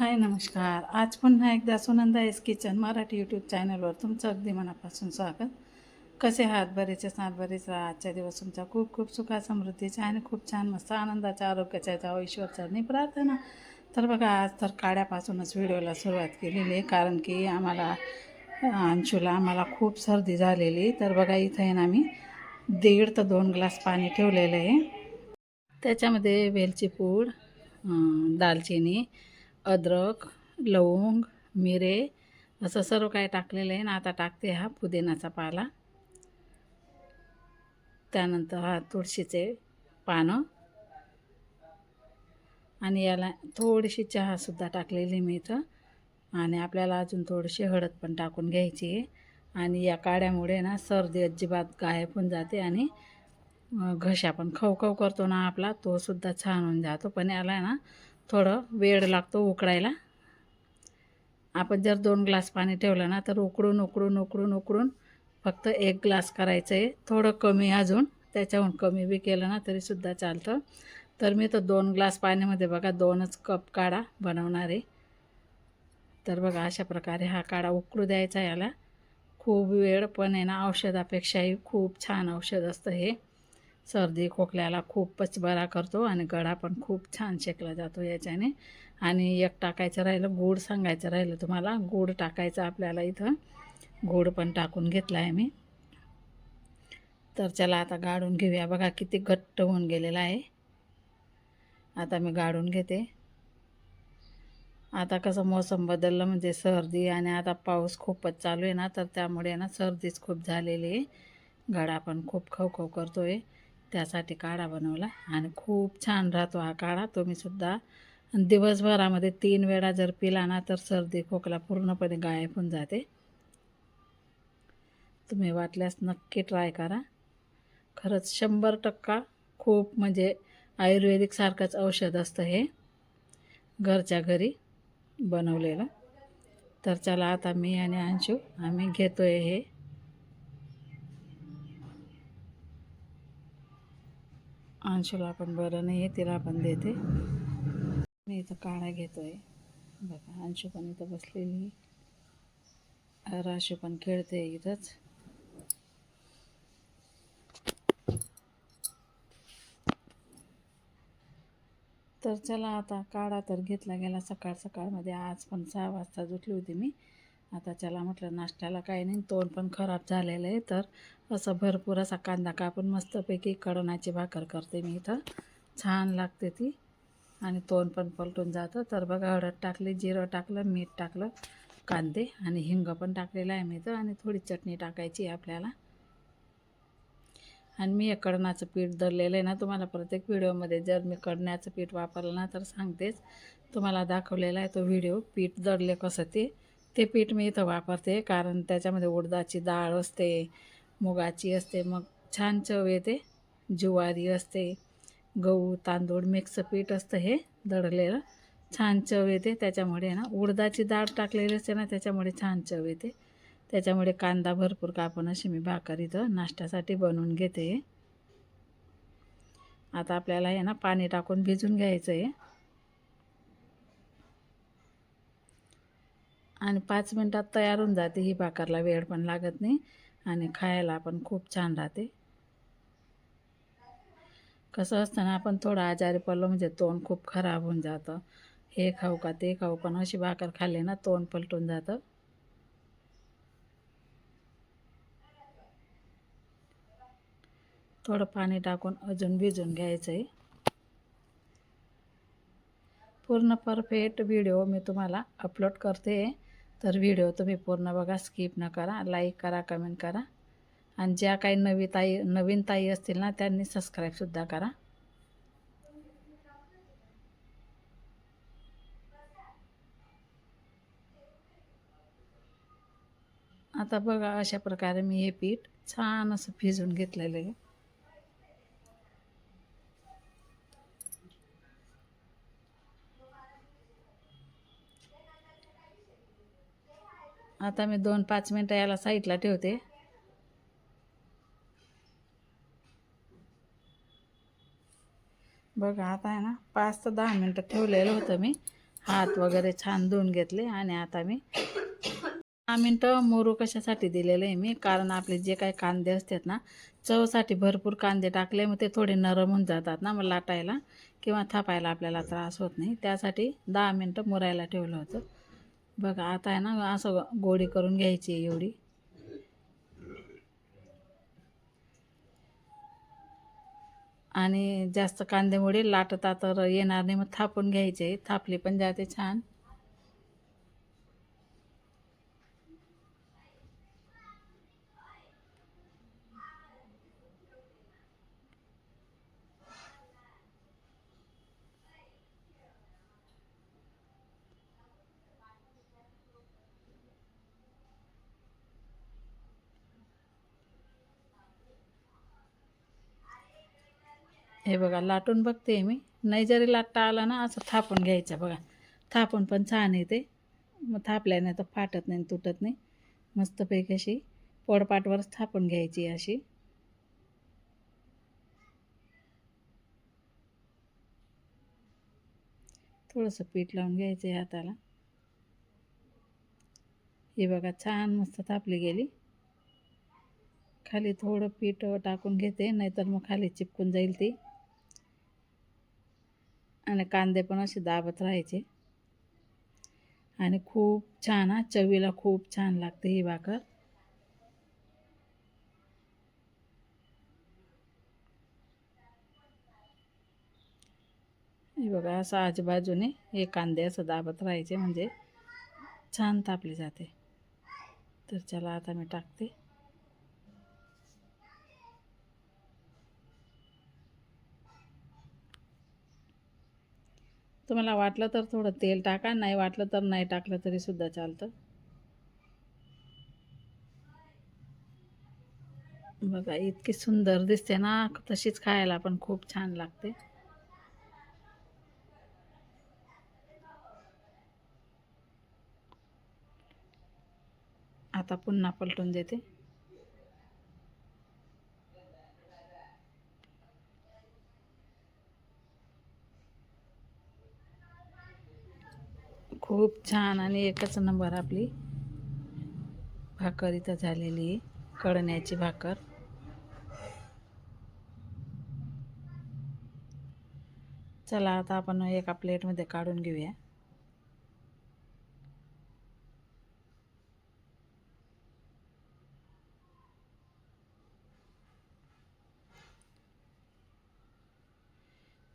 हाय नमस्कार. आज पुन्हा एकदा Sunanda S kitchen Marathi YouTube चॅनलवर तुमचं अगदी मनापासून स्वागत. कसे आहात? बरेच आहात बरेच राहा. आजच्या दिवस तुमचा खूप खूप सुखा समृद्धीचा आणि खूप छान मस्त आनंदाच्या आरोग्याच्या जावं ईश्वरचरणी प्रार्थना. तर बघा आज तर काड्यापासूनच व्हिडिओला सुरुवात केलेली आहे कारण की आम्हाला अंशूला आम्हाला खूप सर्दी झालेली. तर बघा इथं आहे ना आम्ही दीड तर दोन ग्लास पाणी ठेवलेलं आहे. त्याच्यामध्ये वेलची पूड दालचिनी अद्रक लवंग मिरे असं सर्व काही टाकलेलं आहे ना आता टाकते हा पुदिनाचा पाला. त्यानंतर हा तुळशीचे पानं. आणि याला थोडीशी चहासुद्धा टाकलेली मी इथं. आणि आपल्याला अजून थोडीशी हळद पण टाकून घ्यायची आहे. आणि या काड्यामुळे ना सर्दी अजिबात गायब होऊन जाते आणि घशा पण खवखव करतो ना आपला तोसुद्धा छान होऊन जातो. पण याला आहे ना थोडं वेळ लागतो उकडायला. आपण जर दोन ग्लास पाणी ठेवलं ना तर उकडून उकडून उकडून उकडून फक्त एक ग्लास करायचं आहे थोडं कमी अजून त्याच्याहून कमी बी केलं ना तरीसुद्धा चालतं. तर मी तर दोन ग्लास पाण्यामध्ये बघा दोनच कप काढा बनवणार. आहे तर बघा अशा प्रकारे हा काढा उकळू द्यायचा याला. खूप वेळ पण आहे ना औषधापेक्षाही खूप छान औषध असतं हे. सर्दी खोकल्याला खूपच बरा करतो आणि गळा पण खूप छान शेकला जातो याच्याने. आणि एक टाकायचं राहिलं गूळ सांगायचं राहिलं तुम्हाला. गूळ टाकायचं आपल्याला इथं. गूळ पण टाकून घेतला आहे मी. तर चला आता गाळून घेऊया. बघा किती घट्ट होऊन गेलेला आहे. आता मी गाळून घेते. आता कसं मोसम बदललं म्हणजे सर्दी आणि आता पाऊस खूपच चालू आहे ना तर त्यामुळे ना सर्दीच खूप झालेली आहे. गळा पण खूप खवखव करतो आहे त्यासाठी काढा बनवला आणि खूप छान राहतो हा काढा. तुम्हीसुद्धा दिवसभरामध्ये तीन वेळा जर पिला ना तर सर्दी खोकला पूर्णपणे गायब होऊन जाते. तुम्ही वाटल्यास नक्की ट्राय करा. खरंच शंभर टक्का खूप म्हणजे आयुर्वेदिकसारखंच औषध असतं हे. घरच्या घरी बनवलेलं. तर चला आता मी आणि अंशू आम्ही घेतो आहे हे. अंशूला पण बरं नाही आहे तिला पण देते. मी इथं काढा घेतो आहे बघा अंशू पण इथं बसलेली. राशी राशू पण खेळते इथंच. तर चला आता काढा तर घेतला गेला सकाळ सकाळमध्ये. आज पण सहा वाजता उठली होती मी. आता चला म्हटलं नाश्त्याला काही नाही तोंड पण खराब झालेलं आहे. तर असं भरपूर असा कांदा कापून मस्तपैकी कडणाची भाकर करते मी इथं. छान लागते ती. आणि तोंड पण पलटून जातं. तर बघा हळद टाकली जिरं टाकलं मीठ टाकलं कांदे आणि हिंग पण टाकलेलं आहे मी तर आणि थोडी चटणी टाकायची आहे आपल्याला. आणि मी हे कडणाचं पीठ धरलेलं आहे ना तुम्हाला प्रत्येक व्हिडिओमध्ये जर मी कडण्याचं पीठ वापरलं ना तर सांगतेच. तुम्हाला दाखवलेला आहे तो व्हिडिओ पीठ दळले कसं ते. ते पीठ मी इथं वापरते कारण त्याच्यामध्ये उडदाची डाळ असते मुगाची असते मग छान चव येते ज्वारी असते गहू तांदूळ मिक्स पीठ असतं हे दळलेलं छान चव येते त्याच्यामुळे ना उडदाची डाळ टाकलेली असते ना त्याच्यामुळे छान चव येते. त्याच्यामुळे कांदा भरपूर कापून अशी मी भाकर इथं नाश्त्यासाठी बनवून घेते. आता आपल्याला हे ना पाणी टाकून भिजून घ्यायचं आहे आणि पाच मिनटात तयार होऊन जाते. ही भाकरला वेळ पण लागत नाही आणि खायला पण खूप छान राहते. कसं असतं ना आपण थोडं आजारी पडलो म्हणजे तोंड खूप खराब होऊन जातं. हे खाऊ का ते खाऊ पण अशी भाकर खाल्ली ना तोंड पलटून जातं. थोडं पाणी टाकून अजून भिजून घ्यायचं आहे पूर्ण परफेक्ट व्हिडिओ मी तुम्हाला अपलोड करते. तर व्हिडिओ तुम्ही पूर्ण बघा स्किप न करा लाईक करा कमेंट करा. आणि ज्या काही नवी ताई नवीन ताई असतील ना त्यांनी सबस्क्राईबसुद्धा करा. आता बघा अशा प्रकारे मी हे पीठ छान असं भिजून घेतलेलं आहे. आता मी दोन पाच मिनटं याला साईडला ठेवते. बघा आता आहे ना पाच ते दहा मिनटं ठेवलेलं होतं मी. हात वगैरे छान धुवून घेतले आणि आता मी दहा मिनटं मोरू कशासाठी दिलेलं आहे मी? कारण आपले जे काही कांदे असतात ना चवसाठी भरपूर कांदे टाकले मग ते थोडे नरम होऊन जातात ना मग लाटायला किंवा थापायला आपल्याला त्रास होत नाही. त्यासाठी दहा मिनटं मुरायला ठेवलं होतं. बघा आता आहे ना असं गोडी करून घ्यायची आहे एवढी. आणि जास्त कांदेमुळे लाटता तर येणार नाही मग थापून घ्यायचे. थापली पण जाते छान. हे बघा लाटून बघते मी. नाही जरी लाटता आला ना असं थापून घ्यायचं बघा. थापून पण छान येते. मग थापल्याने तर फाटत नाही तुटत नाही. मस्तपैकी अशी पोडपाटवर थापून घ्यायची अशी. थोडंसं पीठ लावून घ्यायचं आहे हाताला. हे बघा छान मस्त थापली गेली. खाली थोडं पीठ टाकून घेते नाहीतर मग खाली चिपकून जाईल ती. आणि कांदे पण असे दाबत राहायचे. आणि खूप छान हा चवीला खूप छान लागते ही भाकर. हे बघा असं आजूबाजूने हे कांदे असं दाबत राहायचे म्हणजे छान तापली जाते. तर चला आता मी टाकते. तुम्हाला वाटलं तर थोडं तेल टाका नाही वाटलं तर नाही टाकलं तरी सुद्धा चालतं. बघा इतकी सुंदर दिसते ना तशीच खायला पण खूप छान लागते. आता पुन्हा पलटून देते. खूप छान आणि एकच नंबर आपली. भाकर इथं झालेली आहे कळण्याची भाकर. चला आता आपण एका प्लेटमध्ये काढून घेऊया.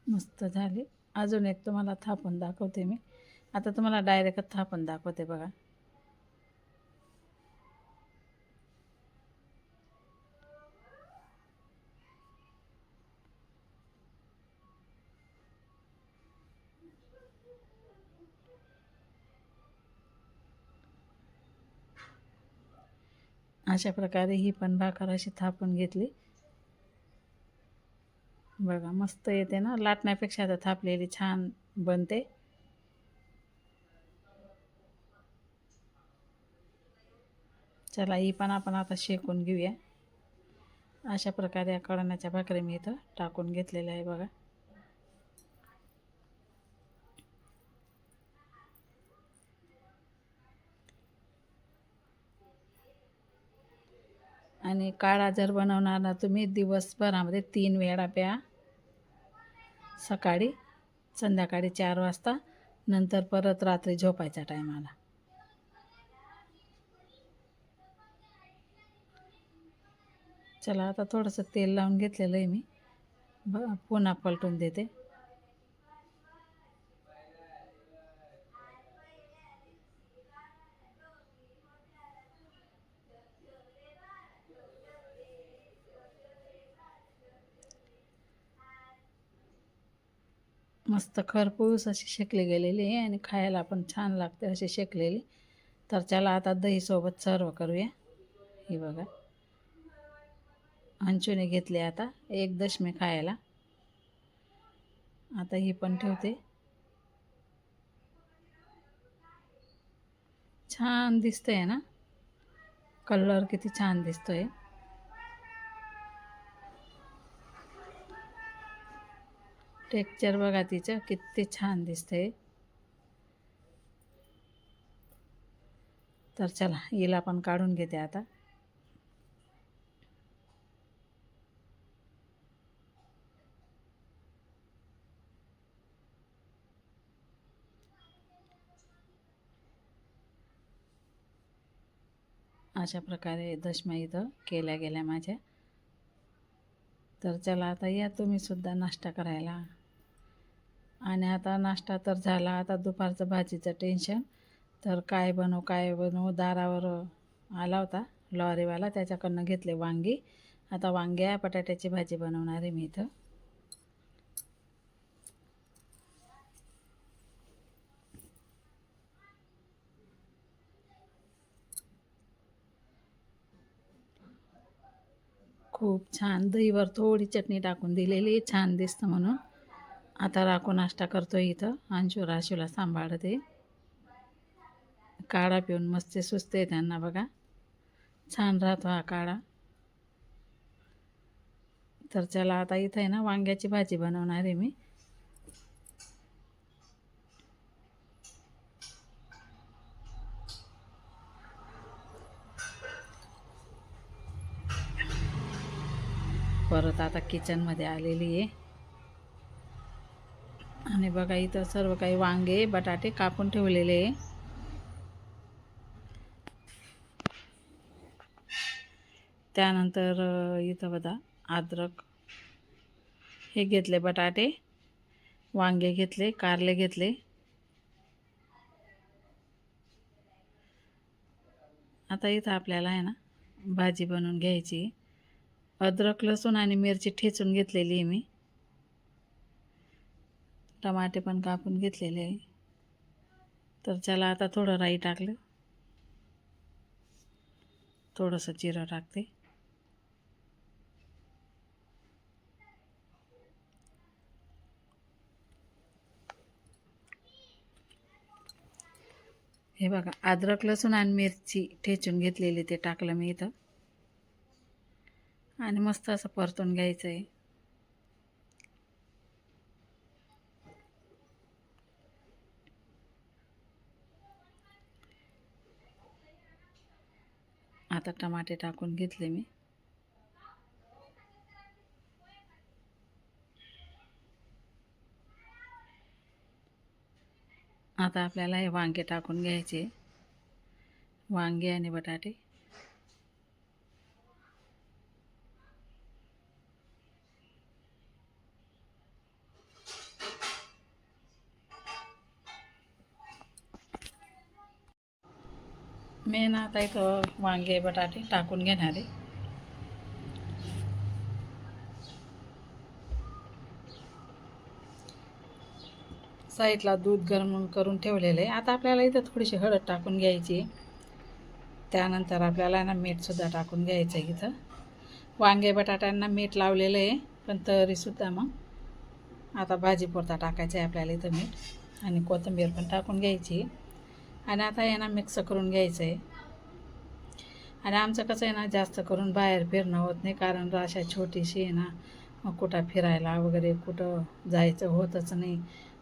मस्त झाली. अजून एक तुम्हाला थापून दाखवते मी. आता तुम्हाला डायरेक्ट थापून दाखवते बघा. अशा प्रकारे ही पण भाकर अशी थापून घेतली. बघा मस्त येते ना. लाटण्यापेक्षा आता थापलेली छान बनते. चला ही पण आपण आता शेकून घेऊया. अशा प्रकारे या कळण्याच्या भाकरी मी इथं टाकून घेतलेल्या आहे बघा. आणि काळा जर बनवणार ना तुम्ही दिवसभरामध्ये तीन वेळा प्या. सकाळी संध्याकाळी चार वाजता नंतर परत रात्री झोपायच्या टायमाला चला आता थोडंसं तेल लावून घेतलेलं आहे मी. ब पुन्हा पलटून देते. मस्त खरपूस अशी शेकली गेलेली आहे आणि खायला पण छान लागते अशी शेकलेली. तर चला आता दहीसोबत सर्व करूया. ही बघा. अंचूने घेतले आता. एक दशमे खायला. आता ही पण ठेवते. छान दिसतंय ना? कलर किती छान दिसतोय. टेक्चर बघा तिचं किती छान दिसतंय. तर चला हिला पण काढून घेते आता. अशा प्रकारे दशम्या इथं केल्या गेल्या माझ्या. तर चला आता या तुम्ही सुद्धा नाश्ता करायला. आणि आता नाश्ता तर झाला. आता दुपारचं भाजीचं टेन्शन तर काय बनवू काय बनवू? दारावर आला होता लॉरीवाला. त्याच्याकडनं घेतले वांगी. आता वांग्या बटाट्याची भाजी बनवणार आहे मी इथं. खूप छान. दहीवर थोडी चटणी टाकून दिलेली छान दिसतं म्हणून. आता राखू नाश्ता करतो इथं. अंशू राशूला सांभाळते. काढा पिऊन मस्त सुचते त्यांना बघा. छान राहतो हा काढा. तर चला आता इथं आहे ना वांग्याची भाजी बनवणार आहे मी. परत आता किचनमध्ये आलेली आहे. आणि बघा इथं सर्व काही वांगे बटाटे कापून ठेवलेले आहे. त्यानंतर इथं बघा अद्रक हे घेतले बटाटे वांगे घेतले कारले घेतले. आता इथं आपल्याला आहे ना भाजी बनवून घ्यायची. अद्रक लसूण आणि मिरची ठेचून घेतलेली आहे मी. टमाटे पण कापून घेतलेले आहे. तर त्याला आता थोडं राई टाकलं. थोडंसं जिरं टाकते. हे बघा अद्रक लसूण आणि मिरची ठेचून घेतलेली ते टाकलं मी इथं. आणि मस्त असं परतून घ्यायचं आहे आता टमाटे टाकून घेतले मी. आता आपल्याला हे वांगे टाकून घ्यायचे. वांगे आणि बटाटे. मेन आता इथं वांगे बटाटे टाकून घेणार. आहे साईडला दूध गरम करून ठेवलेलं आहे. आता आपल्याला इथं थोडीशी हळद टाकून घ्यायची त्यानंतर आपल्याला ना मीठसुद्धा टाकून घ्यायचं आहे इथं. वांगे बटाट्यांना मीठ लावलेलं आहे पण तरीसुद्धा मग आता भाजीपुरता टाकायचं आहे आपल्याला इथं मीठ. आणि कोथिंबीर पण टाकून घ्यायची. आणि आता यांना ना मिक्स करून घ्यायचं आहे आणि आमचं कसं आहे ना जास्त करून बाहेर फिरणं होत नाही कारण राशा छोटीशी आहे ना मग कुठं फिरायला वगैरे कुठं जायचं होतच नाही.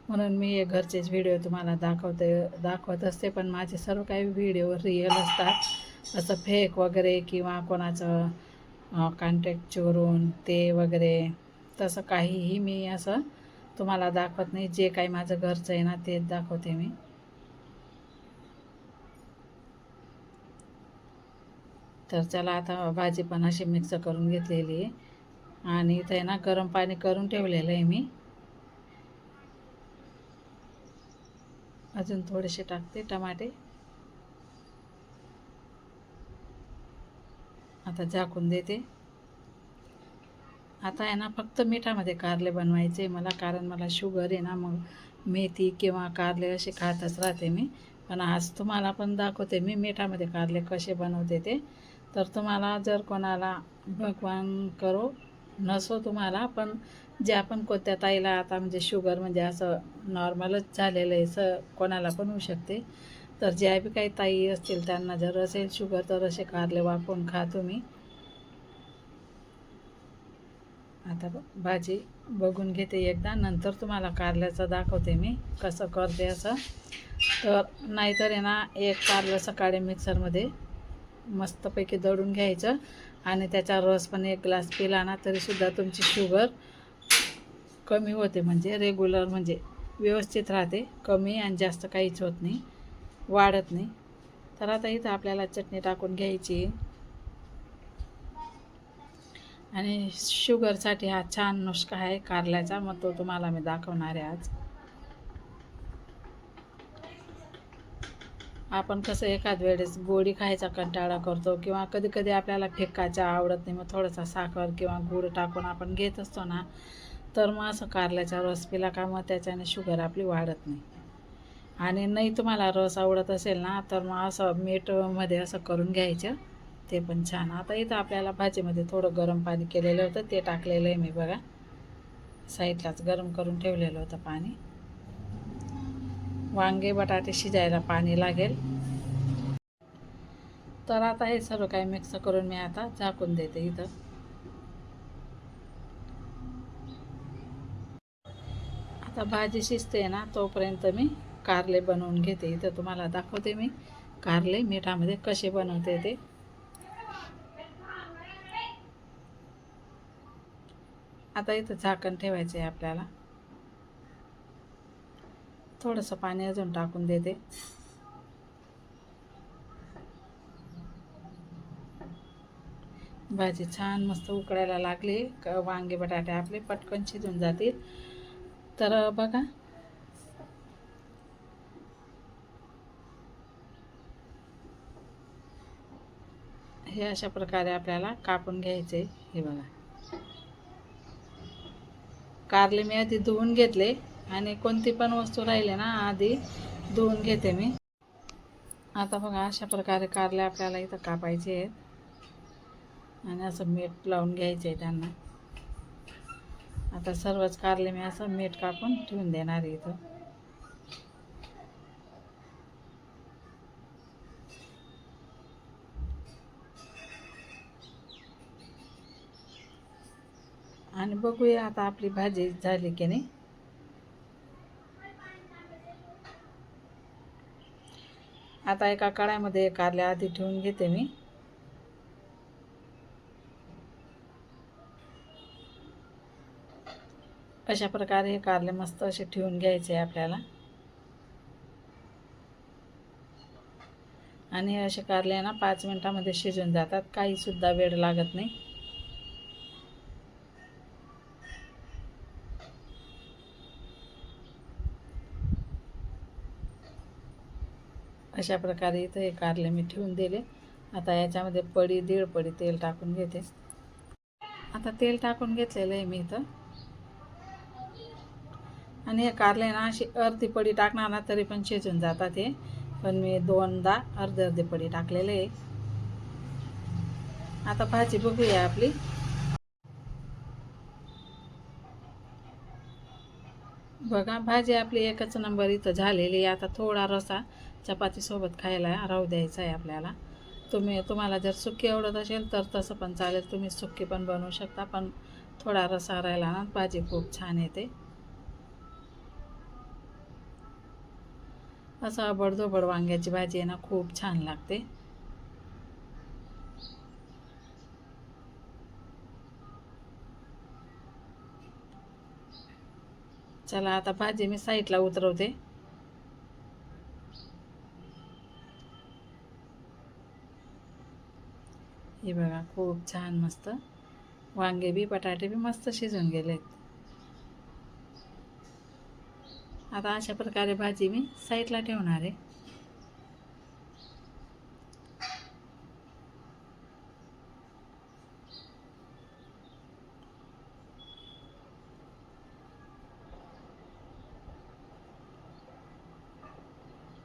म्हणून मी घरचेच व्हिडिओ तुम्हाला दाखवते दाखवत असते पण माझे सर्व काही व्हिडिओ रिअल असतात. असं फेक वगैरे किंवा कोणाचं कॉन्टॅक्ट चोरून ते वगैरे तसं काहीही मी असं तुम्हाला दाखवत नाही. जे काही माझं घरचं आहे ना तेच दाखवते मी. तर चला आता भाजी पण अशी मिक्स करून घेतलेली आहे. आणि इथं आहे ना गरम पाणी करून ठेवलेलं आहे मी. अजून थोडेसे टाकते टमाटे. आता झाकून देते. आता आहे ना फक्त मिठामध्ये कारले बनवायचे मला कारण मला शुगर आहे ना मग मेथी किंवा कारले असे खातच राहते मी. पण आज तुम्हाला पण दाखवते मी मिठामध्ये कारले कसे बनवते ते. तर तुम्हाला जर कोणाला भगवान करो नसो तुम्हाला पण जे आपण कोणत्या ताईला आता म्हणजे शुगर म्हणजे असं नॉर्मलच झालेलं आहे स कोणाला पण होऊ शकते. तर ज्या बी काही ताई असतील त्यांना जर असेल शुगर तर असे कारले वापरून खा तुम्ही. आता भाजी बघून घेते एकदा नंतर तुम्हाला कारल्याचं दाखवते मी कसं करते असं. तर नाहीतर आहे ना एक कारलं सकाळी मिक्सरमध्ये मस्तपैकी दळून घ्यायचं. आणि त्याचा रस पण एक ग्लास पिला ना तरीसुद्धा तुमची शुगर कमी होते. म्हणजे रेग्युलर म्हणजे व्यवस्थित राहते. कमी आणि जास्त काहीच होत नाही. वाढत नाही. तर आता इथं आपल्याला चटणी टाकून घ्यायची. आणि शुगरसाठी हा छान नुस्खा आहे कारल्याचा. मग तो तुम्हाला मी दाखवणार आहे आज. आपण कसं एखाद वेळेस गोडी खायचा कंटाळा करतो किंवा कधी कधी आपल्याला फेकायच्या आवडत नाही मग थोडासा साखर किंवा गूळ टाकून आपण घेत असतो ना तर मग असं कारल्याचा रस पिला का मग त्याच्याने शुगर आपली वाढत नाही. आणि नाही तुम्हाला रस आवडत असेल ना तर मग असं मीठमध्ये असं करून घ्यायचं ते पण छान. आता इथं आपल्याला भाजीमध्ये थोडं गरम पाणी केलेलं होतं ते टाकलेलं आहे मी बघा. साईडलाच गरम करून ठेवलेलं होतं पाणी. वांगे बटाटे शिजायला पाणी लागेल. तर आता हे सर्व काही मिक्स करून मी आता झाकून देते इथं. आता भाजी शिजते ना तोपर्यंत मी कारले बनवून घेते. इथं तुम्हाला दाखवते मी कारले मिठामध्ये कसे बनवते ते. आता इथं झाकण ठेवायचं आहे आपल्याला. थोडंसं पाणी अजून टाकून देते. भाजी छान मस्त उकडायला लागली. वांगे बटाटे आपले पटकन शिजून जातील. तर बघा. हे अशा प्रकारे आपल्याला कापून घ्यायचे हे बघा. कारले मी आधी धुवून घेतले. आणि कोणती पण वस्तू राहिली ना आधी धुवून घेते मी. आता बघा अशा प्रकारे कारले आपल्याला इथं कापायचे आहेत. आणि असं मीठ लावून घ्यायचे आहे त्यांना. आता सर्वच कारले मी असं मीठ कापून ठेवून देणार आहे इथं. आणि बघूया आता आपली भाजी झाली की नाही. आता एका कढाईमध्ये कारल्या आधी ठेवून घेते मी. अशा प्रकारे हे कारले मस्त असे ठेवून घ्यायचे आहे आपल्याला. आणि हे असे कारले ना पाच मिनटामध्ये शिजून जातात. काहीसुद्धा वेळ लागत नाही. अशा प्रकारे इथं हे कारले मी ठेवून दिले. आता याच्यामध्ये पडी दीड पडी तेल टाकून घेते. आता तेल टाकून घेतलेलं आहे मी इथं. आणि हे कारले ना अशी अर्धी पडी टाकणार ना तरी पण शिजून जातात हे. पण मी दोनदा अर्धे अर्धे पडी टाकलेले आहे. आता भाजी बघूया आपली. बघा भाजी आपली एकच नंबर इथं झालेली आहे. आता थोडा रसा चपातीसोबत खायला राहू द्यायचा आहे आपल्याला. तुम्ही तुम्हाला जर सुकी आवडत असेल तर तसं पण चालेल. तुम्ही सुकी पण बनवू शकता पण थोडा रसा राहिला ना भाजी खूप छान येते. असं अबडधोबड वांग्याची भाजी आहे ना खूप छान लागते. चला आता भाजी मी साईडला उतरवते. हे बघा खूप छान मस्त. वांगे बी बटाटे बी मस्त शिजून गेलेत. आता अशा प्रकारे भाजी मी साईडला ठेवणार आहे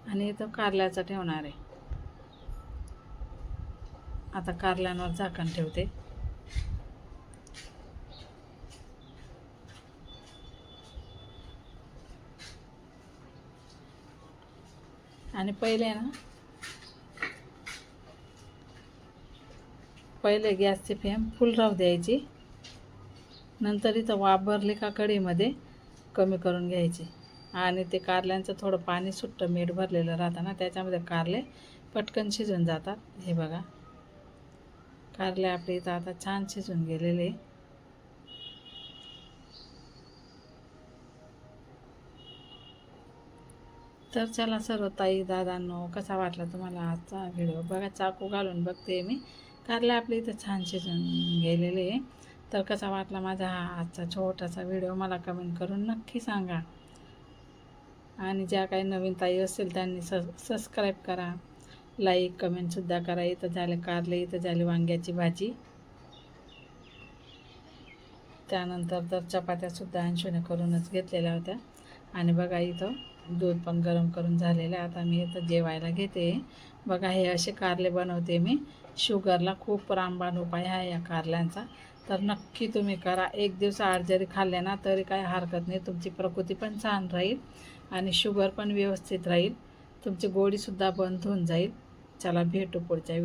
आणि इथं कारल्याचं ठेवणार आहे. आता कारल्यांवर झाकण ठेवते. आणि पहिले ना पहिले गॅसची फ्लेम फुल राहू द्यायची. नंतर इथं वाफ भरली का कढीमध्ये कमी करून घ्यायची. आणि ते कारल्यांचं थोडं पाणी सुट्टं मीठ भरलेलं राहतं ना त्याच्यामध्ये कारले पटकन शिजून जातात. हे बघा. कारले आपले इथं आता छान शिजून गेलेले. तर चला सर्व ताई दादांनो कसा वाटला तुम्हाला आजचा व्हिडिओ? बघा चाकू घालून बघते मी. कारले आपले इथं छान शिजून गेलेले. आहे तर कसा वाटला माझा हा आजचा छोटासा व्हिडिओ? मला कमेंट करून नक्की सांगा. आणि ज्या काही नवीन ताई असतील त्यांनी स सबस्क्राईब करा. लाईक कमेंटसुद्धा करा. इथं झाले कारले इथं झाली वांग्याची भाजी. त्यानंतर तर चपात्यासुद्धा अंशूने करूनच घेतलेल्या होत्या. आणि बघा इथं दूध पण गरम करून झालेलं आहे. आता मी इथं जेवायला घेते. बघा हे असे कारले बनवते मी. शुगरला खूप रामबाण उपाय आहे या कारल्यांचा. तर नक्की तुम्ही करा. एक दिवस आड जरी खाल्ले ना तरी काही हरकत नाही. तुमची प्रकृती पण छान राहील. आणि शुगर पण व्यवस्थित राहील. तुमची गोडीसुद्धा बंद होऊन जाईल. चला भेटू पुढच्या